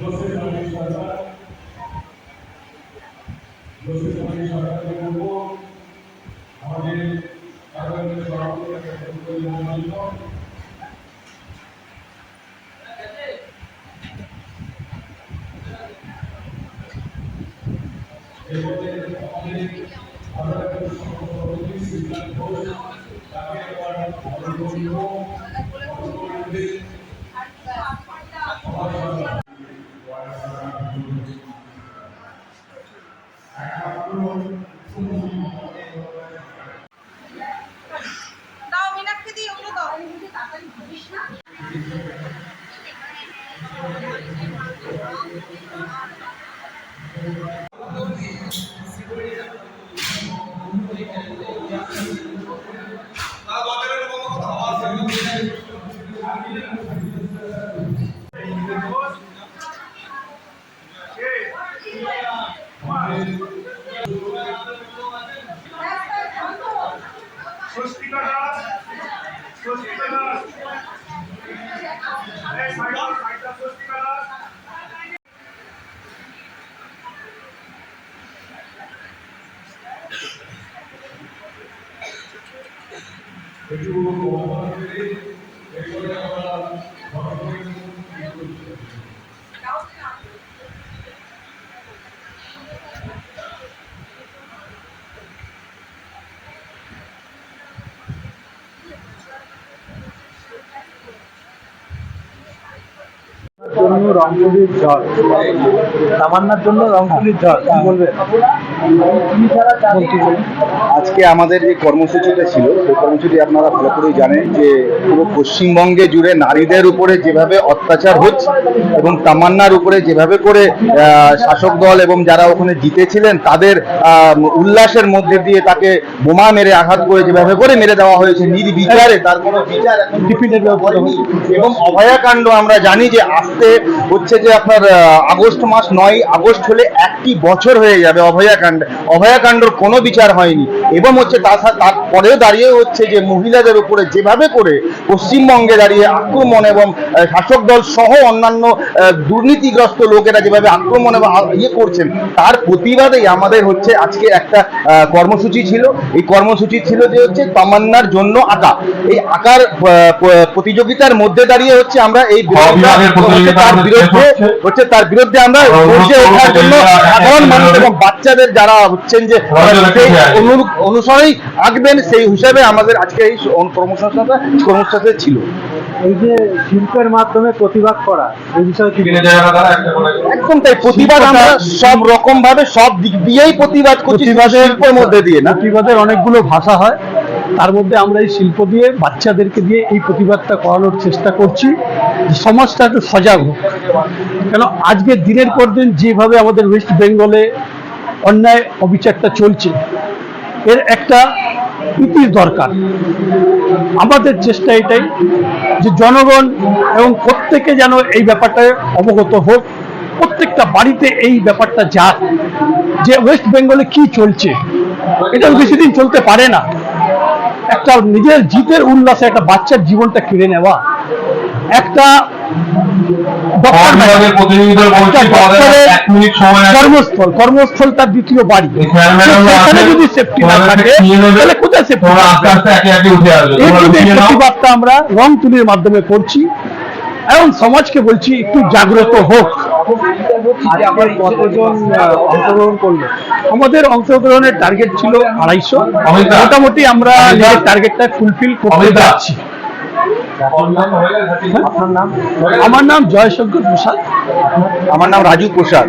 বসে আমি সরকার বসে আমি সরকারকে বলব আমাদের সাধারণ সভাপতি আমরা দাও মীনাক্ষী দি ওগুলো দাও। ঘুরিস না স্বস্তিকা দাস স্বস্তিকা দাস এই সাইডা সাইডা স্বস্তিকা দাস একটু অবমান করে এরপরে আমরা ঘর জন্য রংপুলির ঝড় তামান্নার জন্য রংপুলির ঝড় কি বলবেন আজকে আমাদের যে কর্মসূচিটা ছিল সেই কর্মসূচি আপনারা ভালো করেই জানেন যে পুরো পশ্চিমবঙ্গে জুড়ে নারীদের উপরে যেভাবে অত্যাচার হচ্ছে এবং তামান্নার উপরে যেভাবে করে আহ, শাসক দল এবং যারা ওখানে জিতেছিলেন তাদের আহ, উল্লাসের মধ্যে দিয়ে তাকে বোমা মেরে আঘাত করে যেভাবে করে মেরে দেওয়া হয়েছে নির্বিচারে তার কোনো বিচার এবং অভয়াকাণ্ড আমরা জানি যে আসতে হচ্ছে যে আপনার আগস্ট মাস নয় আগস্ট হলে একটি বছর হয়ে যাবে অভয়াকাণ্ড। অভয়াকাণ্ডর কোনো বিচার হয়নি। এবং হচ্ছে তারপরেও দাঁড়িয়ে হচ্ছে যে মহিলাদের উপরে যেভাবে করে পশ্চিমবঙ্গে দাঁড়িয়ে আক্রমণ এবং শাসক দল সহ অন্যান্য দুর্নীতিগ্রস্ত লোকেরা যেভাবে আক্রমণ এবং ইয়ে করছেন তার প্রতিবাদেই আমাদের হচ্ছে আজকে একটা কর্মসূচি ছিল এই কর্মসূচি ছিল যে হচ্ছে তামান্নার জন্য আঁকা এই আঁকার প্রতিযোগিতার মধ্যে দাঁড়িয়ে হচ্ছে আমরা এই প্রতিযোগিতা তার বিরুদ্ধে হচ্ছে। তার বিরুদ্ধে আমরা ওঠার জন্য সাধারণ মানুষ এবং বাচ্চাদের যারা হচ্ছেন যে। অনুরূপ অনুসারেই আঁকবেন সেই হিসাবে আমাদের আজকে এই কর্মসংস্থাটা কর্মসংস্থা ছিল। এই যে শিল্পের মাধ্যমে প্রতিবাদ করা এই বিষয়ে একদম তাই প্রতিবাদ আমরা সব রকম ভাবে সব দিক দিয়েই প্রতিবাদ করছি শিল্পের মধ্যে দিয়ে না। প্রতিবাদের অনেকগুলো ভাষা হয়। তার মধ্যে আমরা এই শিল্প দিয়ে বাচ্চাদেরকে দিয়ে এই প্রতিবাদটা করানোর চেষ্টা করছি। সমাজটা একটু সজাগ হোক। কেন আজকে দিনের পর দিন যেভাবে আমাদের ওয়েস্ট বেঙ্গলে অন্যায় অবিচারটা চলছে এর একটা ইতির দরকার। আমাদের চেষ্টা এটাই যে জনগণ এবং প্রত্যেকে যেন এই ব্যাপারটায় অবগত হোক, প্রত্যেকটা বাড়িতে এই ব্যাপারটা যাক, যে ওয়েস্ট বেঙ্গলে কি চলছে, এটা বেশিদিন চলতে পারে না। একটা নিজের জিতের উল্লাসে একটা বাচ্চার জীবনটা কেড়ে নেওয়া, একটা আছে। কর্মস্থল কর্মস্থল তার দ্বিতীয় বাড়ি। সেখানে যদি সেফটি না থাকে তাহলে কোথায় সেফটি প্রতিবাদটা আমরা রং তুলির মাধ্যমে করছি। এবং সমাজকে বলছি একটু জাগ্রত হোক। অংশগ্রহণ করল? আমাদের অংশগ্রহণের টার্গেট ছিল আড়াইশো। মোটামুটি আমরা। টার্গেটটা ফুলফিল করতে অমিতা। যাচ্ছি আপনার নাম আমার নাম জয়শঙ্কর প্রসাদ। আমার নাম রাজু প্রসাদ।